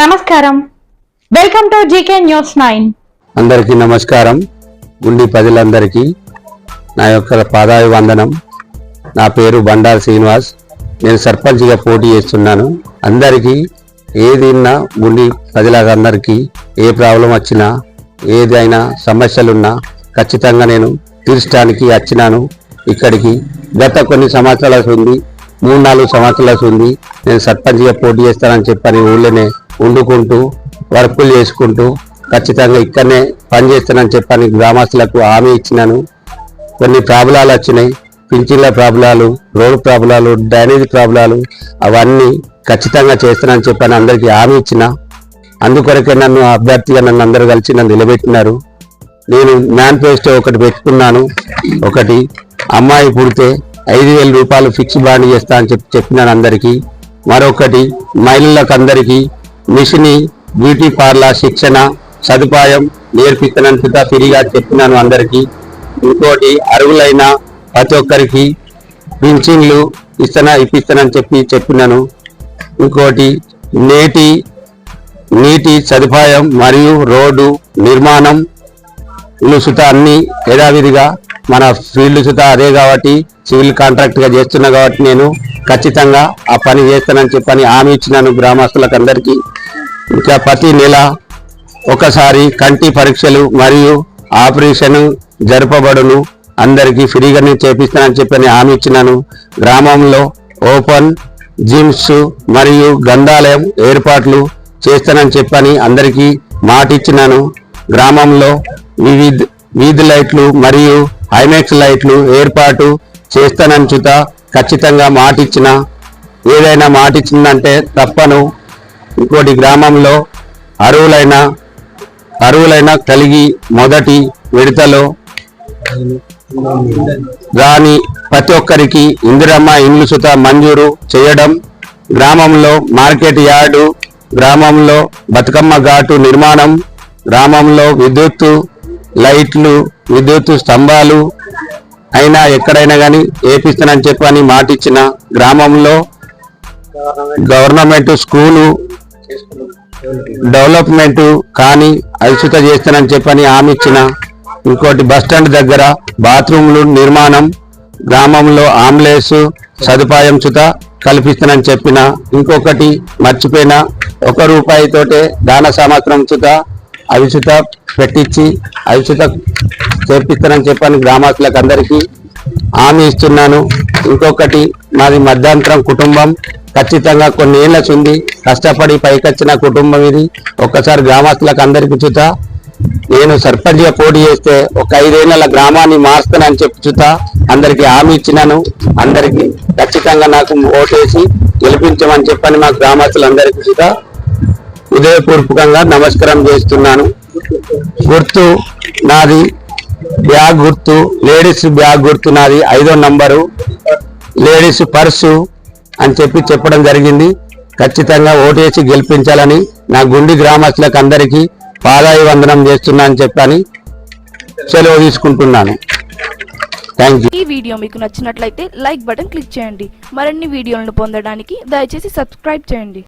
నమస్కారం. Welcome to GK news nine అందరికీ నమస్కారం. గుండి ప్రజలందరికీ నా యొక్క పాదాయు వందనం నా పేరు బండారు శ్రీనివాస్. నేను సర్పంచ్గా పోటీ చేస్తున్నాను. అందరికీ ఏదిన్నా గుండి ప్రజలందరికీ ఏ ప్రాబ్లం వచ్చినా ఏదైనా సమస్యలున్నా ఖచ్చితంగా నేను తీర్చడానికి వచ్చినాను. ఇక్కడికి గత కొన్ని సంవత్సరాల ఉంది మూడు నాలుగు సంవత్సరాల ఉంది నేను సర్పంచ్గా పోటీ చేస్తానని చెప్పని ఊళ్ళోనే వండుకుంటూ వర్కులు చేసుకుంటూ ఖచ్చితంగా ఇక్కడనే పనిచేస్తానని చెప్పాను గ్రామస్తులకు హామీ ఇచ్చినాను. కొన్ని ప్రాబ్లాలు వచ్చినాయి. పింఛన్ల ప్రాబ్లాలు రోడ్డు ప్రాబ్లాలు డ్రైనేజ్ ప్రాబ్లాలు అవన్నీ ఖచ్చితంగా చేస్తానని చెప్పాను అందరికీ హామీ ఇచ్చిన. అందుకొరకే నన్ను అభ్యర్థిగా నన్ను అందరూ కలిసి నన్ను నిలబెట్టినారు. నేను మేనిఫెస్టో ఒకటి పెట్టుకున్నాను. ఒకటి అమ్మాయి పుడితే ఐదు వేల రూపాయలు ఫిక్స్ బాండ్ చేస్తా అని చెప్పి చెప్పినాను అందరికీ. మరొకటి మహిళలకు అందరికీ మిషన్ బ్యూటీ పార్లర్ శిక్షణ సదుపాయం నేర్పిస్తానని ఫ్రీగా చెప్పినాను అందరికీ. ఇంకోటి అరువులైన ప్రతి ఒక్కరికి పింఛన్లు ఇస్తానా ఇప్పిస్తానని చెప్పి చెప్పినాను. ఇంకోటి నేటి నీటి సదుపాయం మరియు రోడ్డు నిర్మాణం ఇల్లు సుత అన్ని యథావిధిగా మన ఫీల్డ్ సుతా అదే కాబట్టి సివిల్ కాంట్రాక్ట్గా చేస్తున్నా కాబట్టి నేను ఖచ్చితంగా ఆ పని చేస్తానని చెప్పని హామీ ఇచ్చినాను గ్రామస్తులకు అందరికీ ఇంకా ప్రతి నెల ఒకసారి కంటి పరీక్షలు మరియు ఆపరేషన్ జరపబడును. అందరికీ ఫ్రీగానే చేపిస్తానని చెప్పని హామీ ఇచ్చినాను. గ్రామంలో ఓపెన్ జిమ్స్ మరియు గ్రంథాలయం ఏర్పాట్లు చేస్తానని చెప్పని అందరికీ మాట ఇచ్చినాను గ్రామంలో వివిధ వీధి లైట్లు మరియు హైమాక్స్ లైట్లు ఏర్పాటు చేస్తానంచుత ఖచ్చితంగా మాటిచ్చిన ఏదైనా మాటిచ్చిందంటే తప్పను. ఇంకోటి గ్రామంలో అరువులైన అరువులైన కలిగి మొదటి విడతలో రాని ప్రతి ఒక్కరికి ఇందిరమ్మ ఇండ్లు సుత మంజూరు చేయడం గ్రామంలో మార్కెట్ యార్డు గ్రామంలో బతుకమ్మ ఘాటు నిర్మాణం గ్రామంలో విద్యుత్తు లైట్లు విద్యుత్ స్తంభాలు అయినా ఎక్కడైనా కానీ వేపిస్తానని చెప్పని మాట ఇచ్చిన గ్రామంలో గవర్నమెంట్ స్కూలు డెవలప్మెంట్ కానీ అవిసుత చేస్తానని చెప్పని హామీ ఇచ్చిన ఇంకోటి బస్ స్టాండ్ దగ్గర బాత్రూమ్లు నిర్మాణం గ్రామంలో ఆంబులెన్స్ సదుపాయం చుత కల్పిస్తానని చెప్పిన ఇంకొకటి మర్చిపోయిన ఒక రూపాయితోటే దాన సంవత్సరం చుత అవిచిత పెట్టించి అవిచిత చేపిస్తానని చెప్పని గ్రామస్తులకు అందరికీ హామీ ఇస్తున్నాను. ఇంకొకటి మాది మధ్యాంతరం కుటుంబం. ఖచ్చితంగా కొన్ని ఏళ్ళకి ఉంది కష్టపడి పైకొచ్చిన కుటుంబం ఇది. ఒక్కసారి గ్రామస్తులకు అందరికీ చూత. నేను సర్పంచ్గా పోటీ చేస్తే ఒక ఐదేళ్ళ గ్రామాన్ని మారుస్తానని చెప్పి చూత అందరికీ హామీ ఇచ్చినాను. అందరికీ ఖచ్చితంగా నాకు ఓటేసి గెలిపించమని చెప్పని మా గ్రామస్తులందరికీ చూత ఉదయపూర్వకంగా నమస్కారం చేస్తున్నాను. గుర్తు నాది బ్యాగ్ గుర్తు లేడీస్ బ్యాగ్ గుర్తు నాది ఐదో నంబరు లేడీస్ పర్సు అని చెప్పి చెప్పడం జరిగింది. ఖచ్చితంగా ఓటేసి గెలిపించాలని నా గుండి గ్రామస్తులకు అందరికీ పాదాయి వందనం చేస్తున్నాను చెప్పని సెలవు తీసుకుంటున్నాను. థ్యాంక్ యూ ఈ వీడియో మీకు నచ్చినట్లయితే లైక్ బటన్ క్లిక్ చేయండి. మరిన్ని వీడియోలను పొందడానికి దయచేసి సబ్స్క్రైబ్ చేయండి.